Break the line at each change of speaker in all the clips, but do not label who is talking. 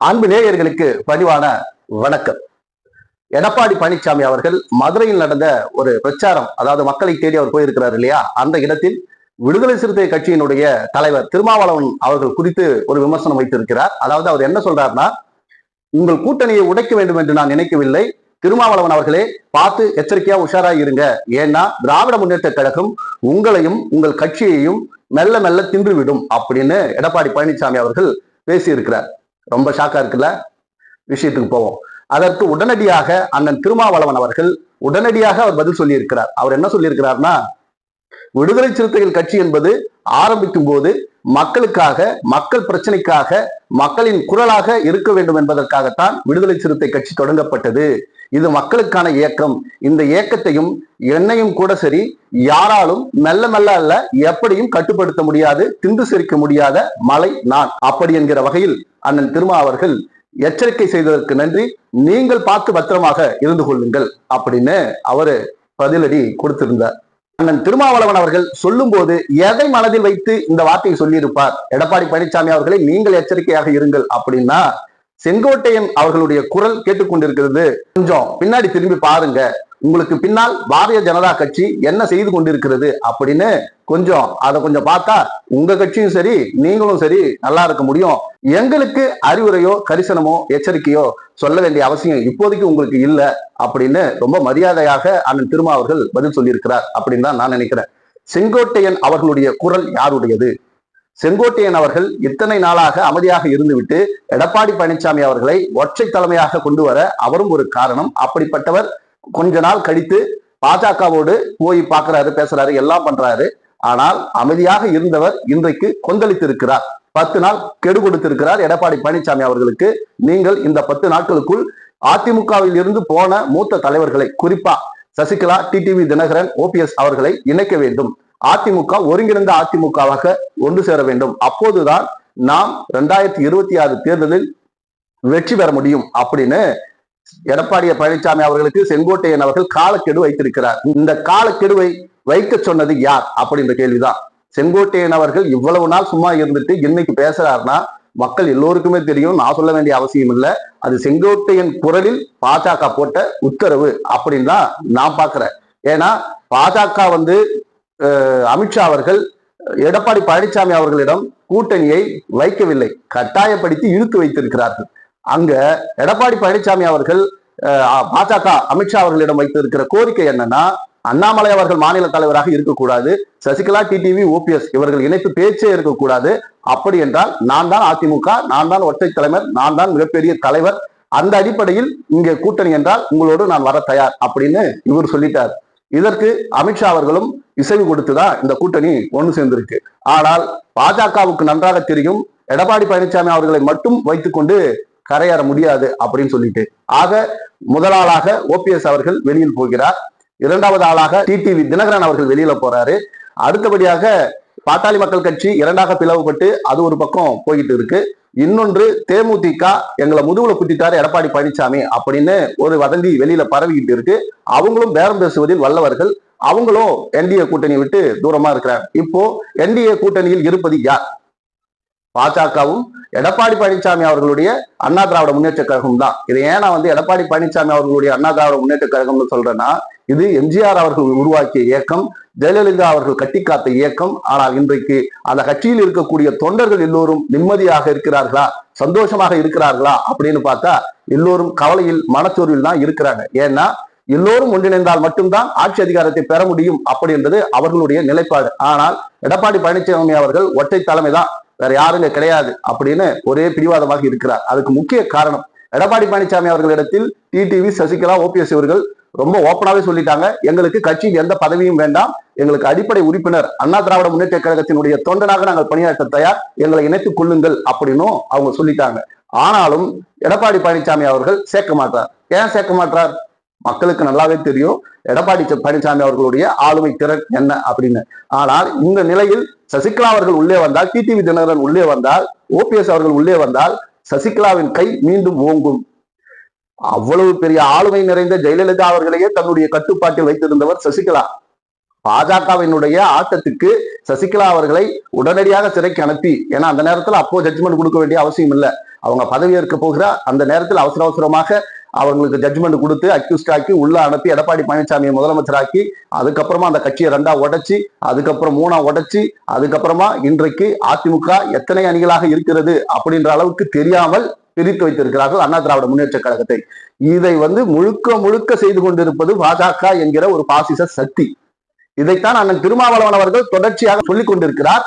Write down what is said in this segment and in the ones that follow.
அன்பு நேயர்களுக்கு பணிவான வணக்கம். எடப்பாடி பழனிசாமி அவர்கள் மதுரையில் நடந்த ஒரு பிரச்சாரம் அதாவது மக்களை தேடி அவர் போயிருக்கிறார் இல்லையா? அந்த இடத்தில் விடுதலை சிறுத்தை கட்சியினுடைய தலைவர் திருமாவளவன் அவர்கள் குறித்து ஒரு விமர்சனம் வைத்திருக்கிறார். அதாவது அவர் என்ன சொல்றாருன்னா உங்கள் கூட்டணியை உடைக்க வேண்டும் என்று நான் நினைக்கவில்லை. திருமாவளவன் அவர்களே பார்த்து எச்சரிக்கையா உஷாரா இருங்க. ஏன்னா திராவிட முன்னேற்ற கழகம் உங்களையும் உங்கள் கட்சியையும் மெல்ல மெல்ல தின்றுவிடும் அப்படின்னு எடப்பாடி பழனிசாமி அவர்கள் பேசியிருக்கிறார். ரொம்ப ஷாக்கா இருக்குல்ல? விஷயத்துக்கு போவோம். அதற்கு உடனடியாக அண்ணன் திருமாவளவன் அவர்கள் உடனடியாக அவர் பதில் சொல்லியிருக்கிறார். அவர் என்ன சொல்லியிருக்கிறார்னா விடுதலை சிறுத்தைகள் கட்சி என்பது ஆரம்பிக்கும் போது மக்களுக்காக மக்கள் பிரச்சனைக்காக மக்களின் குரலாக இருக்க வேண்டும் என்பதற்காகத்தான் விடுதலை சிறுத்தை கட்சி தொடங்கப்பட்டது. இது மக்களுக்கான இயக்கம். இந்த இயக்கத்தையும் என்னையும் கூட சரி யாராலும் மெல்ல மெல்ல அல்ல எப்படியும் கட்டுப்படுத்த முடியாது திண்டு சிரிக்க முடியாத மலை நான். அப்படி என்கிற வகையில் அண்ணன் திருமா அவர்கள் எச்சரிக்கை செய்ததற்கு நன்றி. நீங்கள் பார்த்து பத்திரமாக இருந்து கொள்ளுங்கள் அப்படின்னு அவரு பதிலடி கொடுத்திருந்தார். அண்ணன் திருமாவளவன் அவர்கள் சொல்லும் போது எதை மனதில் வைத்து இந்த வார்த்தையை சொல்லியிருப்பார்? எடப்பாடி பழனிசாமி அவர்களை நீங்கள் எச்சரிக்கையாக இருங்கள் அப்படின்னா செங்கோட்டையன் அவர்களுடைய குரல் கேட்டுக்கொண்டிருக்கிறது. கொஞ்சம் பின்னாடி திரும்பி பாருங்க. உங்களுக்கு பின்னால் பாரதிய ஜனதா கட்சி என்ன செய்து கொண்டிருக்கிறது அப்படின்னு கொஞ்சம் அதை கொஞ்சம் பார்த்தா உங்க கட்சியும் சரி நீங்களும் சரி நல்லா இருக்க முடியும். எங்களுக்கு அறிவுரையோ கரிசனமோ எச்சரிக்கையோ சொல்ல வேண்டிய அவசியம் இப்போதைக்கு உங்களுக்கு இல்ல அப்படின்னு ரொம்ப மரியாதையாக அண்ணன் திருமா அவர்கள் பதில் சொல்லியிருக்கிறார் அப்படின்னு தான் நான் நினைக்கிறேன். செங்கோட்டையன் அவர்களுடைய குரல் யாருடையது? செங்கோட்டையன் அவர்கள் இத்தனை நாளாக அமைதியாக இருந்துவிட்டு எடப்பாடி பழனிசாமி அவர்களை ஒற்றை தலைமையாக கொண்டு வர அவரும் ஒரு காரணம். அப்படிப்பட்டவர் கொஞ்ச நாள் கழித்து பாஜகவோடு போய் பார்க்கிறாரு பேசுறாரு எல்லாம் பண்றாரு. ஆனால் அமைதியாக இருந்தவர் இன்றைக்கு கொந்தளித்து இருக்கிறார் பத்து நாள் கெடு கொடுத்திருக்கிறார் எடப்பாடி பழனிசாமி அவர்களுக்கு. நீங்கள் இந்த பத்து நாட்களுக்குள் அதிமுகவில் இருந்து போன மூத்த தலைவர்களை குறிப்பா சசிகலா டிடிவி தினகரன் ஓபிஎஸ் அவர்களை இணைக்க வேண்டும். அதிமுக ஒருங்கிணைந்த அதிமுகவாக ஒன்று சேர வேண்டும். அப்போதுதான் நாம் இரண்டாயிரத்தி இருபத்தி ஆறு தேர்தலில் வெற்றி பெற முடியும் அப்படின்னு எடப்பாடி பழனிசாமி அவர்களுக்கு செங்கோட்டையன் அவர்கள் காலக்கெடு வைத்திருக்கிறார். இந்த காலக்கெடுவை வைக்க சொன்னது யார் அப்படின்ற கேள்விதான். செங்கோட்டையன் அவர்கள் இவ்வளவு நாள் சும்மா இருந்துட்டு இன்னைக்கு பேசுறாருன்னா மக்கள் எல்லோருக்குமே தெரியும். நான் சொல்ல வேண்டிய அவசியம் இல்லை. அது செங்கோட்டையன் குரலில் பாஜக போட்ட உத்தரவு அப்படின்னு தான் நான் பாக்குறேன் ஏன்னா பாஜக வந்து அமித்ஷா அவர்கள் எடப்பாடி பழனிசாமி அவர்களிடம் கூட்டணியை வைக்கவில்லை. கட்டாயப்படுத்தி இழுத்து வைத்திருக்கிறார்கள். அங்க எடப்பாடி பழனிசாமி அவர்கள் அஹ், பாஜக அமித்ஷா அவர்களிடம் வைத்திருக்கிற கோரிக்கை என்னன்னா அண்ணாமலை அவர்கள் மாநில தலைவராக இருக்கக்கூடாது. சசிகலா டிடிவி ஓபிஎஸ் இவர்கள் இணைப்பு பேச்சே இருக்கக்கூடாது. அப்படி என்றால் நான் தான் அதிமுக நான் தான் ஒற்றை தலைவர் நான் தான் மிகப்பெரிய தலைவர். அந்த அடிப்படையில் இங்கே கூட்டணி என்றால் உங்களோடு நான் வர தயார் அப்படின்னு இவர் சொல்லிட்டார். இதற்கு அமித்ஷா அவர்களும் இசைவு கொடுத்துதான் இந்த கூட்டணி ஒன்று சேர்ந்திருக்கு. ஆனால் பாஜகவுக்கு நன்றாக தெரியும் எடப்பாடி பழனிசாமி அவர்களை மட்டும் வைத்துக்கொண்டு கரையேற முடியாது அப்படின்னு சொல்லிட்டு. ஆக முதலாளாக ஓபிஎஸ் அவர்கள் வெளியில் போகிறார். இரண்டாவது ஆளாக டிடிவி தினகரன் அவர்கள் வெளியில போறாரு. அடுத்தபடியாக பாட்டாளி மக்கள் கட்சி இரண்டாக பிளவுபட்டு அது ஒரு பக்கம் போயிட்டு இருக்கு. இன்னொன்று தேமுதிக எங்களை முதுகுல குத்திட்டாரு எடப்பாடி பழனிசாமி அப்படின்னு ஒரு வதந்தி வெளியில பரவிக்கிட்டு இருக்கு. அவங்களும் பேரம் பேசுவதில் வல்லவர்கள். அவங்களும் என்டிஏ கூட்டணி விட்டு தூரமா இருக்கிறார். இப்போ என்டிஏ கூட்டணியில் இருப்பது யார்? பாஜகவும் எடப்பாடி பழனிசாமி அவர்களுடைய அண்ணா திராவிட முன்னேற்ற கழகம் தான். இதை ஏன் நான் வந்து எடப்பாடி பழனிசாமி அவர்களுடைய அண்ணா திராவிட முன்னேற்ற கழகம்னு சொல்றேன்னா இது எம்ஜிஆர் அவர்கள் உருவாக்கிய இயக்கம் ஜெயலலிதா அவர்கள் கட்டிக்காத்த இயக்கம். ஆனால் இன்றைக்கு அந்த கட்சியில் இருக்கக்கூடிய தொண்டர்கள் எல்லோரும் நிம்மதியாக இருக்கிறார்களா? சந்தோஷமாக இருக்கிறார்களா? அப்படின்னு பார்த்தா எல்லோரும் கவலையில் மனச்சோர்வில் தான் இருக்கிறாங்க. ஏன்னா எல்லோரும் ஒன்றிணைந்தால் மட்டும்தான் ஆட்சி அதிகாரத்தை பெற முடியும் அப்படி என்பது அவர்களுடைய நிலைப்பாடு. ஆனால் எடப்பாடி பழனிசாமி அவர்கள் ஒற்றை தலைமை தான். வேற யாருங்க கிடையாது அப்படின்னு ஒரே பிடிவாதமாக இருக்கிறார். அதுக்கு முக்கிய காரணம் எடப்பாடி பழனிசாமி அவர்களிடத்தில் டிடிவி சசிகலா ஓபிஎஸ் இவர்கள் ரொம்ப ஓப்பனாவே சொல்லிட்டாங்க. எங்களுக்கு கட்சியில் எந்த பதவியும் வேண்டாம். எங்களுக்கு அடிப்படை உறுப்பினர் அண்ணா திராவிட முன்னேற்ற கழகத்தினுடைய தொண்டனாக நாங்கள் பணியாற்ற தயார். எங்களை இணைத்துக் கொள்ளுங்கள் அப்படின்னும் அவங்க சொல்லிட்டாங்க. ஆனாலும் எடப்பாடி பழனிசாமி அவர்கள் சேர்க்க மாட்டார். ஏன் சேர்க்க மாட்டார்? மக்களுக்கு நல்லாவே தெரியும். எடப்பாடி பழனிசாமி அவர்களுடைய ஆளுமை திறன் என்ன அப்படின்னு. ஆனால் இந்த நிலையில் சசிகலா அவர்கள் உள்ளே வந்தால் டிடிவி தினகரன் உள்ளே வந்தால் ஓபிஎஸ் அவர்கள் உள்ளே வந்தால் சசிகலாவின் கை மீண்டும் ஓங்கும். அவ்வளவு பெரிய ஆளுமை நிறைந்த ஜெயலலிதா அவர்களையே தன்னுடைய கட்டுப்பாட்டில் வைத்திருந்தவர் சசிகலா. பாஜகவினுடைய ஆட்டத்துக்கு சசிகலா அவர்களை உடனடியாக சிறைக்கு அனுப்பி. ஏன்னா அந்த நேரத்தில் அப்போ ஜட்ஜ்மெண்ட் கொடுக்க வேண்டிய அவசியம் இல்லை. அவங்க பதவியேற்க போகிற அந்த நேரத்தில் அவசர அவசரமாக அவங்களுக்கு ஜட்ஜ்மெண்ட் கொடுத்து அக்யூஸ்ட் ஆக்கி உள்ள அனுப்பி எடப்பாடி பழனிசாமியை முதலமைச்சராக்கி அதுக்கப்புறமா அந்த கட்சியை ரெண்டா உடைச்சி அதுக்கப்புறம் மூணா உடைச்சி அதுக்கப்புறமா இன்றைக்கு அதிமுக எத்தனை அணிகளாக இருக்கிறது அப்படின்ற அளவுக்கு தெரியாமல் பிரித்து வைத்திருக்கிறார்கள் அண்ணா திராவிட முன்னேற்ற கழகத்தை. இதை வந்து முழுக்க முழுக்க செய்து கொண்டிருப்பது பாஜக என்கிற ஒரு பாசிச சக்தி. இதைத்தான் அண்ணன் திருமாவளவன் அவர்கள் தொடர்ச்சியாக சொல்லிக் கொண்டிருக்கிறார்.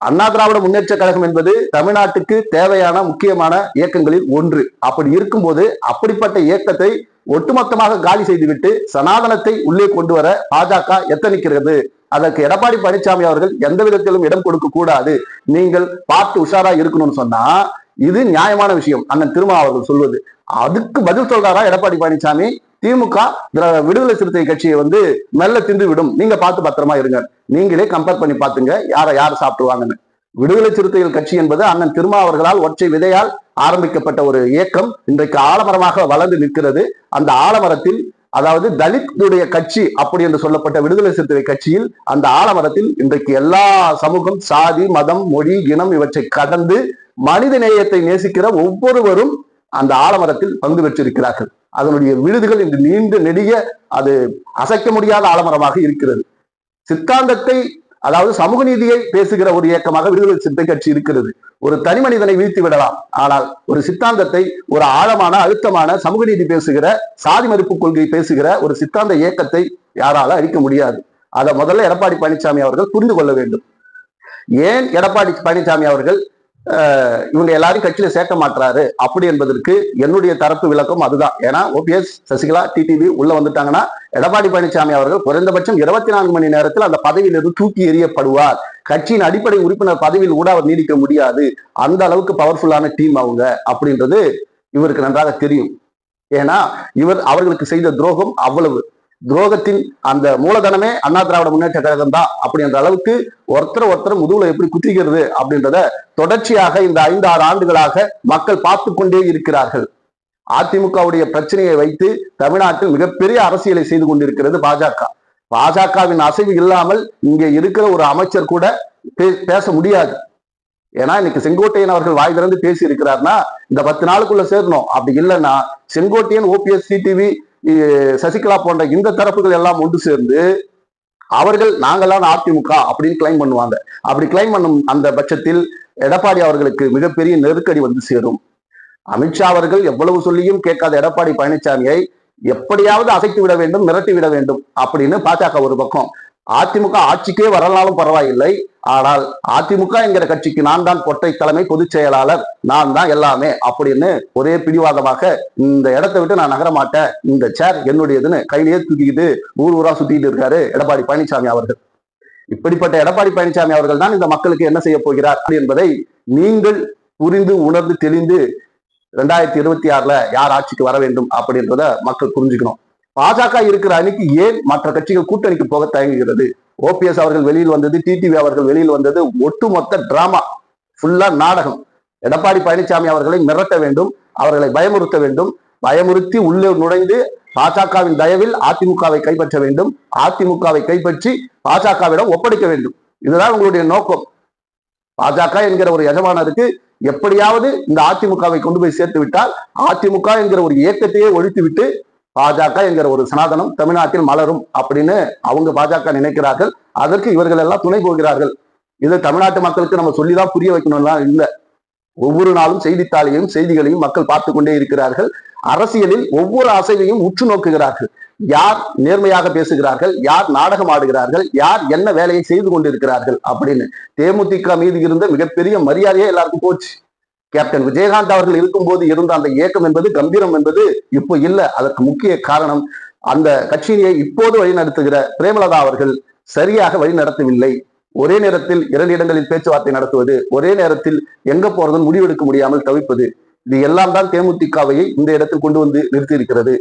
அண்ணா திராவிட முன்னேற்ற கழகம் என்பது தமிழ்நாட்டுக்கு தேவையான முக்கியமான இயக்கங்களில் ஒன்று. அப்படி இருக்கும்போது அப்படிப்பட்ட இயக்கத்தை ஒட்டுமொத்தமாக காலி செய்துவிட்டு சனாதனத்தை உள்ளே கொண்டு வர பாஜக எத்தனிக்கிறது? அதற்கு எடப்பாடி பழனிசாமி அவர்கள் எந்த விதத்திலும் இடம் கொடுக்க கூடாது. நீங்கள் பார்த்து உஷாரா இருக்கணும்னு சொன்னா இது நியாயமான விஷயம். அண்ணன் திருமா அவர்கள் சொல்வது. அதுக்கு பதில் சொல்றாரா எடப்பாடி பழனிசாமி? திமுக விடுதலை சிறுத்தை கட்சியை வந்து மெல்ல தின்று விடும். நீங்க பார்த்து பத்திரமா இருங்க. நீங்களே கம்பேர் பண்ணி பாத்துங்க யாரை யார் சாப்பிடுவாங்கன்னு விடுதலை சிறுத்தைகள் கட்சி என்பது அண்ணன் திருமா அவர்களால் ஒற்றை விதையால் ஆரம்பிக்கப்பட்ட ஒரு இயக்கம். இன்றைக்கு ஆலமரமாக வளர்ந்து நிற்கிறது. அந்த ஆலமரத்தில் அதாவது தலித்துடைய கட்சி அப்படி என்று சொல்லப்பட்ட விடுதலை சிறுத்தை கட்சியில் அந்த ஆலமரத்தில் இன்றைக்கு எல்லா சமூகம் சாதி மதம் மொழி இனம் இவற்றை கடந்து மனித நேயத்தை நேசிக்கிற ஒவ்வொருவரும் அந்த ஆலமரத்தில் பங்கு பெற்றிருக்கிறார்கள். அதனுடைய விழுதுகள் இன்று நீண்டு நெடிய அது அசைக்க முடியாத ஆலமரமாக இருக்கிறது. சித்தாந்தத்தை அதாவது சமூக நீதியை பேசுகிற ஒரு இயக்கமாக விடுதலை சிந்தை கட்சி இருக்கிறது. ஒரு தனி மனிதனை வீழ்த்தி விடலாம். ஆனால் ஒரு சித்தாந்தத்தை ஒரு ஆழமான அழுத்தமான சமூக நீதி பேசுகிற சாதி மறுப்பு கொள்கை பேசுகிற ஒரு சித்தாந்த இயக்கத்தை யாரால அழிக்க முடியாது. அதை முதல்ல எடப்பாடி பழனிசாமி அவர்கள் புரிந்து கொள்ள வேண்டும். ஏன் எடப்பாடி பழனிசாமி அவர்கள் இவங்க எல்லாரும் கட்சியில சேர்க்க மாட்டாரு அப்படி என்பதற்கு என்னுடைய தரப்பு விளக்கம் அதுதான். ஏன்னா ஓபிஎஸ் சசிகலா டிடிவி உள்ள வந்துட்டாங்கன்னா எடப்பாடி பழனிசாமி அவர்கள் குறைந்தபட்சம் இருபத்தி நான்கு மணி நேரத்தில் அந்த பதவியிலிருந்து தூக்கி எறியப்படுவார். கட்சியின் அடிப்படை உறுப்பினர் பதவியில் கூட அவர் நீடிக்க முடியாது. அந்த அளவுக்கு பவர்ஃபுல்லான டீம் அவங்க அப்படின்றது இவருக்கு நன்றாக தெரியும். ஏன்னா இவர் அவர்களுக்கு செய்த துரோகம் அவ்வளவு. துரோகத்தின் அந்த மூலதனமே அண்ணா திராவிட முன்னேற்ற கழகம் தான் அப்படின்ற அளவுக்கு ஒருத்தர் ஒருத்தர் முதுகுல எப்படி குத்திக்கிறது அப்படின்றத தொடர்ச்சியாக இந்த ஐந்து ஆறு ஆண்டுகளாக மக்கள் பார்த்து கொண்டே இருக்கிறார்கள். அதிமுகவுடைய பிரச்சனையை வைத்து தமிழ்நாட்டில் மிகப்பெரிய அரசியலை செய்து கொண்டிருக்கிறது பாஜக. பாஜகவின் அசைவு இல்லாமல் இங்கே இருக்கிற ஒரு அமைச்சர் கூட பே- பேச முடியாது. ஏன்னா இன்னைக்கு செங்கோட்டையன் அவர்கள் வாய் திறந்து பேசி இருக்கிறார்னா இந்த பத்து நாளுக்குள்ள சேரணும். அப்படி இல்லைன்னா செங்கோட்டையன் ஓபிஎஸ் சிடிவி சசிகலா போன்ற இந்த தரப்புகள் எல்லாம் ஒன்று சேர்ந்து அவர்கள் நாங்களான அதிமுக அப்படின்னு கிளைம் பண்ணுவாங்க. அப்படி கிளைம் பண்ணும் அந்த பட்சத்தில் எடப்பாடி அவர்களுக்கு மிகப்பெரிய நெருக்கடி வந்து சேரும். அமித்ஷா அவர்கள் எவ்வளவு சொல்லியும் கேட்காத எடப்பாடி பழனிசாமியை எப்படியாவது அசைத்து விட வேண்டும் மிரட்டி விட வேண்டும் அப்படின்னு பாஜக ஒரு பக்கம் அதிமுக ஆட்சிக்கே வரலாலும் பரவாயில்லை. ஆனால் அதிமுக என்கிற கட்சிக்கு நான் தான் கொட்டை தலைமை பொதுச் செயலாளர். நான் தான் எல்லாமே அப்படின்னு ஒரே பிடிவாதமாக இந்த இடத்தை விட்டு நான் நகர மாட்டேன். இந்த சேர் என்னுடையதுன்னு கையிலேயே தூக்கிக்கிட்டு ஊர் ஊரா சுத்திட்டு இருக்காரு எடப்பாடி பழனிசாமி அவர்கள். இப்படிப்பட்ட எடப்பாடி பழனிசாமி அவர்கள் தான் இந்த மக்களுக்கு என்ன செய்ய போகிறார் என்பதை நீங்கள் புரிந்து உணர்ந்து தெளிந்து ரெண்டாயிரத்தி இருபத்தி ஆறுல யார் ஆட்சிக்கு வர வேண்டும் அப்படின்றத மக்கள் புரிஞ்சுக்கணும். பாஜக இருக்கிற அணிக்கு ஏன் மற்ற கட்சிகள் கூட்டணிக்கு போக தயங்குகிறது? ஓபிஎஸ் அவர்கள் வெளியில் வந்தது டிடிவி அவர்கள் வெளியில் வந்தது ஒட்டுமொத்த டிராமா ஃபுல்லா நாடகம். எடப்பாடி பழனிசாமி அவர்களை மிரட்ட வேண்டும் அவர்களை பயமுறுத்த வேண்டும் பயமுறுத்தி உள்ளே நுழைந்து பாஜகவின் தயவில் அதிமுகவை கைப்பற்ற வேண்டும் அதிமுகவை கைப்பற்றி பாஜகவிடம் ஒப்படைக்க வேண்டும். இதுதான் உங்களுடைய நோக்கம். பாஜக என்கிற ஒரு எஜமானருக்கு எப்படியாவது இந்த அதிமுகவை கொண்டு போய் சேர்த்து விட்டால் அதிமுக என்கிற ஒரு இயக்கத்தையே ஒழித்து விட்டு பாஜக என்கிற ஒரு சனாதனம் தமிழ்நாட்டில் மலரும் அப்படின்னு அவங்க பாஜக நினைக்கிறார்கள். அதற்கு இவர்கள் எல்லாம் துணை போகிறார்கள். இதை தமிழ்நாட்டு மக்களுக்கு நம்ம சொல்லிதான் புரிய வைக்கணும்லாம் இல்லை. ஒவ்வொரு நாளும் செய்தித்தாளையும் செய்திகளையும் மக்கள் பார்த்து கொண்டே இருக்கிறார்கள். அரசியலில் ஒவ்வொரு அசைவையும் உற்று நோக்குகிறார்கள். யார் நேர்மையாக பேசுகிறார்கள்? யார் நாடகம் ஆடுகிறார்கள்? யார் என்ன வேலையை செய்து கொண்டிருக்கிறார்கள்? அப்படின்னு தேமுதிக மீது இருந்த மிகப்பெரிய மரியாதையே எல்லாருக்கும் போச்சு. கேப்டன் விஜயகாந்த் அவர்கள் இருக்கும்போது இருந்த அந்த இயக்கம் என்பது கம்பீரம் என்பது இப்போ இல்லை. அதற்கு முக்கிய காரணம் அந்த கட்சியை இப்போது வழிநடத்துகிற பிரேமலதா அவர்கள் சரியாக வழி நடத்தவில்லை ஒரே நேரத்தில் இரண்டு இடங்களில் பேச்சுவார்த்தை நடத்துவது ஒரே நேரத்தில் எங்க போறதுன்னு முடிவெடுக்க முடியாமல் தவிப்பது இது எல்லாம் தான் தேமுதிகவையை இந்த இடத்தில் கொண்டு வந்து நிறுத்தி இருக்கிறது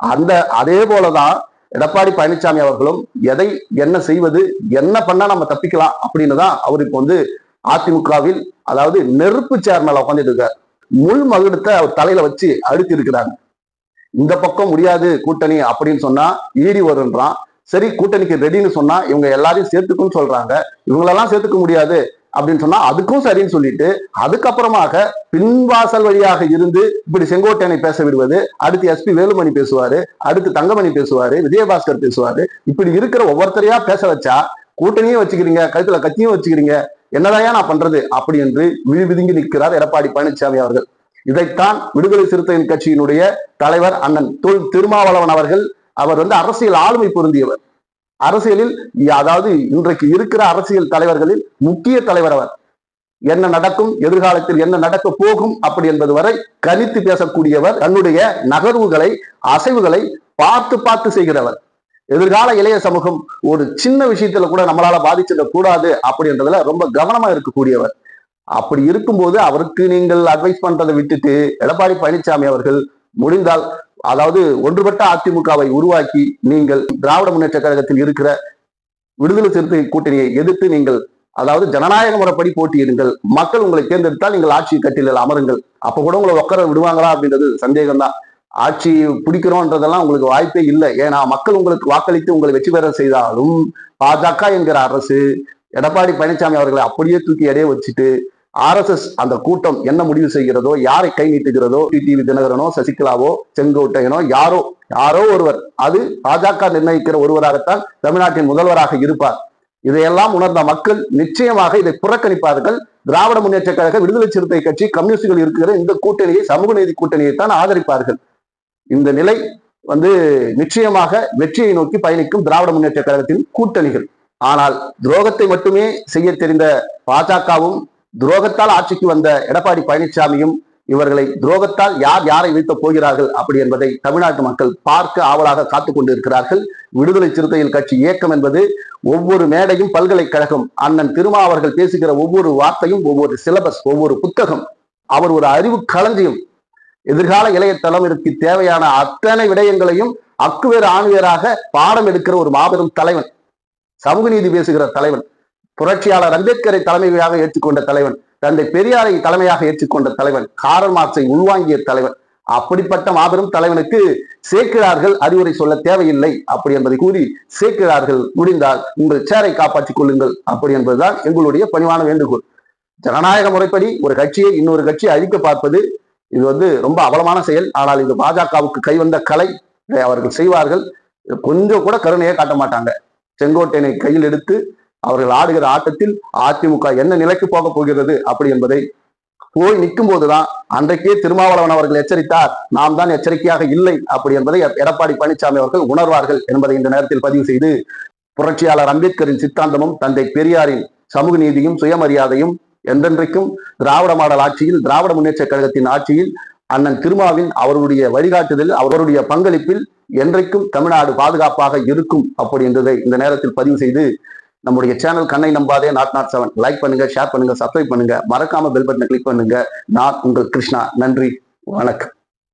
அந்த அதே போலதான் எடப்பாடி பழனிசாமி அவர்களும் எதை என்ன செய்வது என்ன பண்ணா நம்ம தப்பிக்கலாம் அப்படின்னு தான் அவர் இப்போ வந்து அதிமுகவில் அதாவது நெருப்பு சேர் மேல உட்காந்துட்டு இருக்கார். முள் மகுடத்தை அவர் தலையில வச்சு அடுத்து இருக்கிறாங்க. இந்த பக்கம் முடியாது கூட்டணி அப்படின்னு சொன்னா ஈடி வருன்றான் சரி கூட்டணிக்கு ரெடின்னு சொன்னா இவங்க எல்லாரையும் சேர்த்துக்குன்னு சொல்றாங்க. இவங்களெல்லாம் சேர்த்துக்க முடியாது அப்படின்னு சொன்னா அதுக்கும் சரின்னு சொல்லிட்டு அதுக்கப்புறமாக பின்வாசல் வழியாக இருந்து இப்படி செங்கோட்டையனை பேச விடுவது அடுத்து எஸ்பி வேலுமணி பேசுவாரு அடுத்து தங்கமணி பேசுவாரு விஜயபாஸ்கர் பேசுவாரு. இப்படி இருக்கிற ஒவ்வொருத்தரையா பேச வச்சா கூட்டணியும் வச்சுக்கிறீங்க கழுத்துல கத்தியும் வச்சுக்கிறீங்க என்னதாயா நான் பண்றது? அப்படி என்று விழி விதுங்கி நிற்கிறார் எடப்பாடி பழனிசாமி அவர்கள். இதைத்தான் விடுதலை சிறுத்தையின் கட்சியினுடைய தலைவர் அண்ணன் தொல் திருமாவளவன் அவர்கள் அவர் வந்து அரசியல் ஆளுமை பொருந்தியவர். அரசியலில் அதாவது இன்றைக்கு இருக்கிற அரசியல் தலைவர்களில் முக்கிய தலைவர் அவர். என்ன நடக்கும்? எதிர்காலத்தில் என்ன நடக்க போகும்? அப்படி என்பது வரை கணித்து பேசக்கூடியவர் தன்னுடைய நகர்வுகளை அசைவுகளை பார்த்து பார்த்து செய்கிறவர். எதிர்கால இளைய சமூகம் ஒரு சின்ன விஷயத்துல கூட நம்மளால பாதிச்சிடக்கூடாது அப்படின்றதுல ரொம்ப கவனமா இருக்கக்கூடியவர். அப்படி இருக்கும்போது அவருக்கு நீங்கள் அட்வைஸ் பண்றதை விட்டுட்டு எடப்பாடி பழனிசாமி அவர்கள் முடிந்தால் அதாவது ஒன்றுபட்ட அதிமுகவை உருவாக்கி நீங்கள் திராவிட முன்னேற்ற கழகத்தில் இருக்கிற விடுதலை சிறுத்தை கூட்டணியை எதிர்த்து நீங்கள் அதாவது ஜனநாயக முறைப்படி போட்டியிடுங்கள். மக்கள் உங்களை தேர்ந்தெடுத்தால் நீங்கள் ஆட்சி கட்டிலில் அமருங்கள். அப்ப கூட உங்களை உட்கார விடுவாங்களா அப்படின்றது சந்தேகம்தான். ஆட்சி பிடிக்கிறோன்றதெல்லாம் உங்களுக்கு வாய்ப்பே இல்லை. ஏன்னா மக்கள் உங்களுக்கு வாக்களித்து உங்களை வெற்றி பெற செய்தாலும் பாஜக என்கிற அரசு எடப்பாடி பழனிசாமி அவர்களை அப்படியே தூக்கி எடைய வச்சுட்டு ஆர்எஸ்எஸ் அந்த கூட்டம் என்ன முடிவு செய்கிறதோ யாரை கை நீட்டுகிறதோ டிடிவி தினகரனோ சசிகலாவோ செங்கோட்டையனோ யாரோ யாரோ ஒருவர். அது பாஜக நிர்ணயிக்கிற ஒருவராகத்தான் தமிழ்நாட்டின் முதல்வராக இருப்பார். இதையெல்லாம் உணர்ந்த மக்கள் நிச்சயமாக இதை புறக்கணிப்பார்கள். திராவிட முன்னேற்ற கழக விடுதலை சிறுத்தை கட்சி கம்யூனிஸ்டுகள் இருக்கிற இந்த கூட்டணியை சமூக நீதி கூட்டணியை தான் ஆதரிப்பார்கள். இந்த நிலை வந்து நிச்சயமாக வெற்றியை நோக்கி பயணிக்கும் திராவிட முன்னேற்ற கழகத்தின் கூட்டணிகள். ஆனால் துரோகத்தை மட்டுமே செய்ய தெரிந்த பாஜகவும் துரோகத்தால் ஆட்சிக்கு வந்த எடப்பாடி பழனிசாமியும் இவர்களை துரோகத்தால் யார் யாரை வீழ்த்தப் போகிறார்கள் அப்படி என்பதை தமிழ்நாட்டு மக்கள் பார்க்க ஆவலாக காத்து கொண்டிருக்கிறார்கள். விடுதலை சிறுத்தைகள் கட்சி இயக்கம் என்பது ஒவ்வொரு மேடையும் பல்கலைக்கழகம் அண்ணன் திருமா அவர்கள் பேசுகிற ஒவ்வொரு வார்த்தையும் ஒவ்வொரு சிலபஸ் ஒவ்வொரு புத்தகம் அவர் ஒரு அறிவு களஞ்சியம் எதிர்கால இளைய தலைமுறைக்கு தேவையான அத்தனை விடயங்களையும் அக்குவேர் ஆணுவேராக பாடம் எடுக்கிற ஒரு மாபெரும் தலைவன் சமூக நீதி பேசுகிற தலைவன் புரட்சியாளர் அம்பேத்கரை தலைமையாக ஏற்றுக்கொண்ட தலைவன் தந்தை பெரியாரை தலைமையாக ஏற்றுக்கொண்ட தலைவன் காரல் மார்க்சை உள்வாங்கிய தலைவன். அப்படிப்பட்ட மாபெரும் தலைவனுக்கு சேர்க்கிறார்கள் அறிவுரை சொல்ல தேவையில்லை அப்படி என்பதை கூறி சேக்கிழார்கள் முடிந்தால் உங்கள் சேரை காப்பாற்றிக் கொள்ளுங்கள் அப்படி என்பதுதான் எங்களுடைய பணிவான வேண்டுகோள். ஜனநாயக முறைப்படி ஒரு கட்சியை இன்னொரு கட்சியை அழிக்க பார்ப்பது இது வந்து ரொம்ப அவலமான செயல். ஆனால் இது பாஜகவுக்கு கைவந்த கலை இதை அவர்கள் செய்வார்கள். கொஞ்சம் கூட கருணையே காட்ட மாட்டாங்க. செங்கோட்டையனை கையில் எடுத்து அவர்கள் ஆடுகிற ஆட்டத்தில் அதிமுக என்ன நிலைக்கு போக போகிறது அப்படி என்பதை போய் நிற்கும் போதுதான் அன்றைக்கே திருமாவளவன் அவர்கள் எச்சரித்தார். நாம் தான் எச்சரிக்கையாக இல்லை அப்படி என்பதை எடப்பாடி பழனிசாமி அவர்கள் உணர்வார்கள் என்பதை இந்த நேரத்தில் பதிவு செய்து புரட்சியாளர் அம்பேத்கரின் சித்தாந்தமும் தந்தை பெரியாரின் சமூக நீதியும் சுயமரியாதையும் என்றென்றைக்கும் திராவிட மாடல் ஆட்சியில் திராவிட முன்னேற்ற கழகத்தின் ஆட்சியில் அண்ணன் திருமாவின் அவருடைய வழிகாட்டுதல் அவருடைய பங்களிப்பில் என்றைக்கும் தமிழ்நாடு பாதுகாப்பாக இருக்கும் அப்படி என்றதை இந்த நேரத்தில் பதிவு செய்து நம்முடைய சேனல் கண்ணை நம்பாதே நாட் நாட் செவன். லைக் பண்ணுங்க ஷேர் பண்ணுங்க சப்ஸ்கிரைப் பண்ணுங்க. மறக்காம பெல் பட்டனை கிளிக் பண்ணுங்க. நான் உங்கள் கிருஷ்ணா. நன்றி. வணக்கம்.